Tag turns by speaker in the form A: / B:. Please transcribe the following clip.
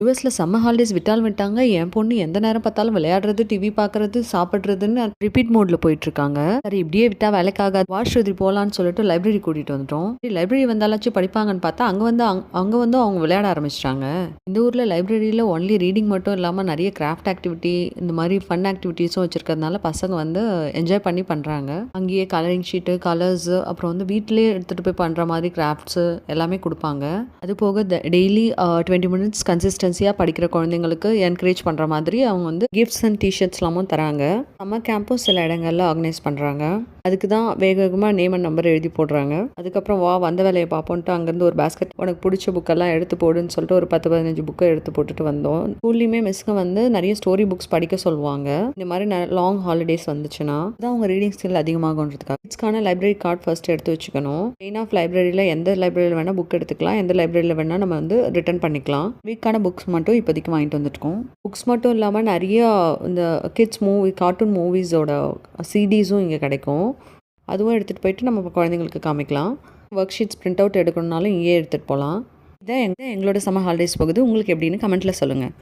A: யூஎஸில் சம்ம ஹாலிடேஸ் விட்டாலும் விட்டாங்க. என் பொண்ணு எந்த நேரம் பார்த்தாலும் விளையாடுறது டிவி பார்க்கறது சாப்பிட்றதுன்னு ரிப்பீட் மோட்ல போயிட்டு இருக்காங்க. சரி இப்படியே விட்டா வேலைக்காகாது வாஷ்ருதி போகலான்னு சொல்லிட்டு லைப்ரரி கூட்டிகிட்டு வந்துட்டோம். லைப்ரரி வந்தாலாச்சும் படிப்பாங்கன்னு பார்த்தா அங்கே வந்து அங்கே வந்து அவங்க விளையாட ஆரம்பிச்சிட்டாங்க. இந்த ஊரில் லைப்ரரியில் ஒன்லி ரீடிங் மட்டும் இல்லாமல் நிறைய கிராஃப்ட் ஆக்டிவிட்டி இந்த மாதிரி ஃபன் ஆக்டிவிட்டீஸும் வச்சிருக்கிறதுனால பசங்க வந்து என்ஜாய் பண்ணி பண்ணுறாங்க அங்கேயே கலரிங் ஷீட்டு கலர்ஸ் அப்புறம் வந்து வீட்டிலேயே எடுத்துகிட்டு போய் பண்ணுற மாதிரி கிராஃப்ட்ஸு எல்லாமே கொடுப்பாங்க. அது போக டெய்லி டுவெண்ட்டி மினிட்ஸ் கன்சிஸ்டன்சியாக படிக்கிற குழந்தைங்களுக்கு என்கரேஜ் பண்ணுற மாதிரி அவங்க வந்து கிஃப்ட்ஸ் அண்ட் டிஷர்ட்ஸ்லாமும் தராங்க. நம்ம கேம்பும் சில இடங்கள்ல ஆர்கனைஸ் பண்ணுறாங்க அதுக்கு தான் வேக வேகமாக நேம் அண்ட் நம்பர் எழுதி போடுறாங்க. அதுக்கப்புறம் வா வந்த வேலையை பார்ப்போன்ட்டு அங்கேருந்து ஒரு பேஸ்கெட் உனக்கு பிடிச்ச புக்கெல்லாம் எடுத்து போடுன்னு சொல்லிட்டு ஒரு பத்து பதினஞ்சு புக்கை எடுத்து போட்டுட்டு வந்தோம். ஸ்கூல்லையுமே மிஸ்ங்க வந்து நிறைய ஸ்டோரி புக்ஸ் படிக்க சொல்லுவாங்க. இந்த மாதிரி லாங் ஹாலிடேஸ் வந்துச்சுன்னா தான் அவங்க ரீடிங் ஸ்கில் அதிகமாகன்றதுக்காக. கிட்ஸ்க்கான லைப்ரரி கார்டு ஃபர்ஸ்ட் எடுத்து வச்சுக்கணும். மெயின் ஆஃப் லைப்ரரியில் எந்த லைப்ரரியில் வேணால் புக் எடுத்துக்கலாம். எந்த லைப்ரரியில் வேணால் நம்ம வந்து ரிட்டர்ன் பண்ணிக்கலாம். வீக்கான புக் புக்ஸ் மட்டும் இப்போதைக்கு வாங்கிட்டு வந்துட்டுருக்கோம். புக்ஸ் மட்டும் இல்லாமல் நிறைய இந்த கிட்ஸ் மூவி கார்ட்டூன் மூவிஸோட சிடிஸும் இங்கே கிடைக்கும். அதுவும் எடுத்துகிட்டு போயிட்டு நம்ம குழந்தைங்களுக்கு காமிக்கலாம். ஒர்க் ஷீட்ஸ் பிரிண்ட் அவுட் எடுக்கணுனாலும் இங்கேயே எடுத்துகிட்டு போகலாம் இதான் எங்கே எங்களோட சம்மர் ஹாலிடேஸ் போகுது. உங்களுக்கு எப்படின்னு கமெண்ட்டில் சொல்லுங்கள்